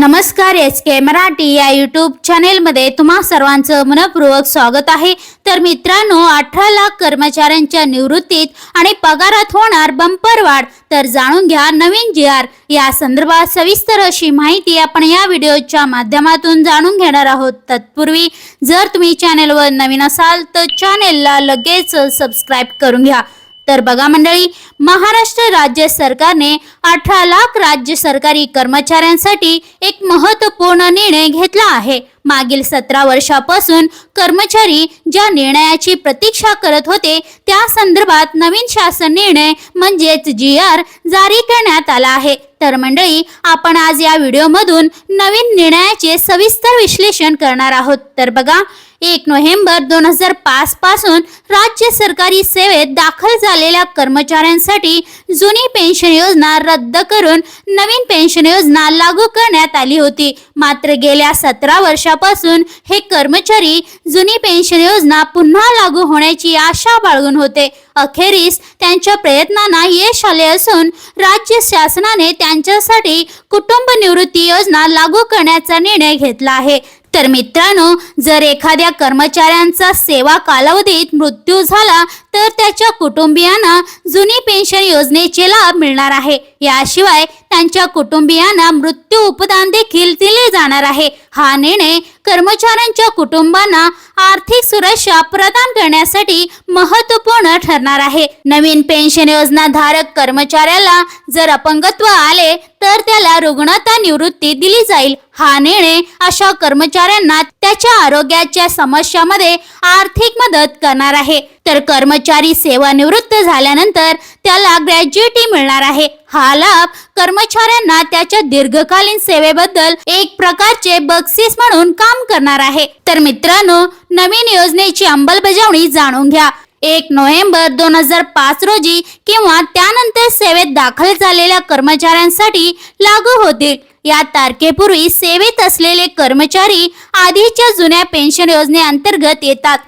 नमस्कार एस के मराठी या यूट्यूब चॅनेलमध्ये तुम्हा सर्वांचं मनपूर्वक स्वागत आहे. तर मित्रांनो अठरा लाख कर्मचाऱ्यांच्या निवृत्तीत आणि पगारात होणार बंपर वाढ. तर जाणून घ्या नवीन जी आर या संदर्भात सविस्तर अशी माहिती आपण या व्हिडिओच्या माध्यमातून जाणून घेणार आहोत. तत्पूर्वी जर तुम्ही चॅनेलवर नवीन असाल तर चॅनेलला लगेच सबस्क्राईब करून घ्या. तर बघा मंडळी महाराष्ट्र राज्य सरकारने अठरा लाख राज्य सरकारी कर्मचाऱ्यांसाठी एक महत्त्वपूर्ण निर्णय घेतला आहे. मागील सतरा वर्षापासून कर्मचारी ज्या निर्णयाची प्रतीक्षा करत होते त्या संदर्भात नवीन शासन निर्णय म्हणजेच जी आर जारी करण्यात आला आहे. तर मंडळी आपण आज या व्हिडिओमधून नवीन निर्णयाचे सविस्तर विश्लेषण करणार आहोत. तर बघा एक नोव्हेंबर दोन हजार पाच पासून राज्य सरकारी सेवेत दाखल झालेल्या कर्मचाऱ्यांसाठी जुनी पेन्शन योजना रद्द करून नवीन पेन्शन योजना लागू करण्यात आली होती. मात्र गेल्या सतरा वर्षापासून हे कर्मचारी जुनी पेन्शन योजना पुन्हा लागू होण्याची आशा बाळगून होते. अखेरीस त्यांच्या प्रयत्नांना यश आले असून राज्य शासनाने त्यांच्यासाठी कुटुंब निवृत्ती योजना लागू करण्याचा निर्णय घेतला आहे. तर मित्रांनो जर एखाद्या कर्मचाऱ्यांचा सेवा कालावधीत मृत्यू झाला तर त्याच्या कुटुंबियांना जुनी पेन्शन योजनेचे लाभ मिळणार आहे. याशिवाय त्यांच्या कुटुंबियांना मृत्यू उपदान देखील दिले जाणार आहे. हा निर्णय कर्मचाऱ्यांच्या कुटुंबांना आर्थिक सुरक्षा प्रदान करण्यासाठी महत्त्वपूर्ण ठरणार आहे. नवीन पेन्शन योजना धारक कर्मचाऱ्याला जर अपंगत्व आले तर त्याला रुग्णता निवृत्ती दिली जाईल. हा निर्णय अशा कर्मचाऱ्यांना त्याच्या आरोग्याच्या समस्यामध्ये आर्थिक मदत करणार आहे. तर कर्मचारी सेवानिवृत्त झाल्यानंतर त्याला ग्रॅज्युएटी मिळणार आहे. हा लाभ कर्मचाऱ्यांना त्याच्या दीर्घकालीन सेवेबद्दल एक प्रकारचे बक्षीस म्हणून काम करणार आहे. तर मित्रांनो नवीन योजनेची अंमलबजावणी जाणून घ्या. एक नोव्हेंबर दोन हजार पाच रोजी किंवा त्यानंतर सेवेत दाखल झालेल्या कर्मचाऱ्यांसाठी लागू होतील. या तारखेपूर्वी सेवेत असलेले कर्मचारी आधीच्या जुन्या पेन्शन योजनेअंतर्गत येतात.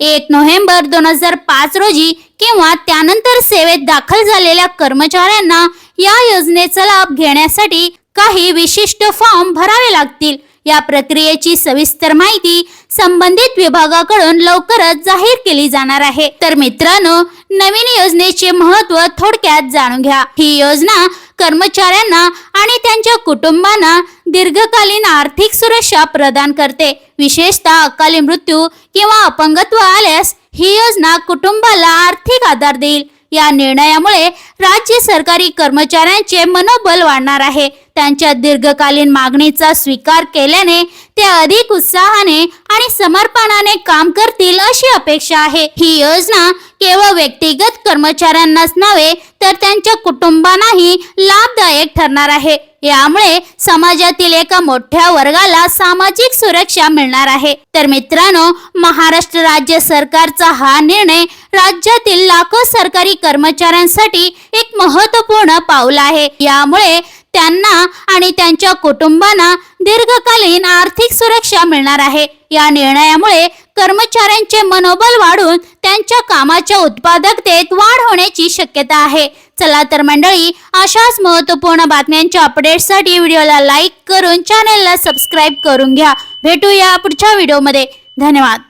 एक नोव्हेंबर दोन हजार पाच रोजी किंवा त्यानंतर सेवेत दाखल झालेल्या कर्मचाऱ्यांना या योजनेचा लाभ घेण्यासाठी काही विशिष्ट फॉर्म भरावे लागतील. या प्रक्रियेची सविस्तर माहिती संबंधित विभागाकडून लवकरच जाहीर केली जाणार आहे. तर मित्रांनो नवीन योजनेचे महत्त्व थोडक्यात जाणून घ्या. ही योजना कर्मचाऱ्यांना आणि त्यांच्या कुटुंबांना दीर्घकालीन आर्थिक सुरक्षा प्रदान करते. विशेषतः अकाली मृत्यू किंवा अपंगत्व आल्यास ही योजना कुटुंबाला आर्थिक आधार देईल. या निर्णयामुळे राज्य सरकारी कर्मचाऱ्यांचे मनोबल वाढणार आहे. त्यांच्या दीर्घकालीन मागणीचा स्वीकार केल्याने ते अधिक उत्साहाने आणि समर्पणाने काम करतील अशी अपेक्षा आहे. ही योजना केवळ व्यक्तिगत कर्मचाऱ्यांनाच नव्हे तर त्यांच्या कुटुंबांनाही लाभदायक ठरणार आहे. यामुळे समाजातील एका मोठ्या वर्गाला सामाजिक सुरक्षा मिळणार आहे. तर मित्रांनो महाराष्ट्र राज्य सरकारचा हा निर्णय राज्यातील लाखो सरकारी कर्मचाऱ्यांसाठी एक महत्त्वपूर्ण पाऊल आहे. यामुळे त्यांना आणि त्यांच्या कुटुंबांना दीर्घकालीन आर्थिक सुरक्षा मिळणार आहे. या निर्णयामुळे कर्मचाऱ्यांचे मनोबल वाढून त्यांच्या कामाच्या उत्पादकतेत वाढ होण्याची शक्यता आहे. चला तर मंडळी अशाच महत्त्वपूर्ण बातम्यांच्या अपडेट्ससाठी व्हिडिओला लाईक करून चॅनेलला सबस्क्राईब करून घ्या. भेटूया पुढच्या व्हिडिओमध्ये धन्यवाद.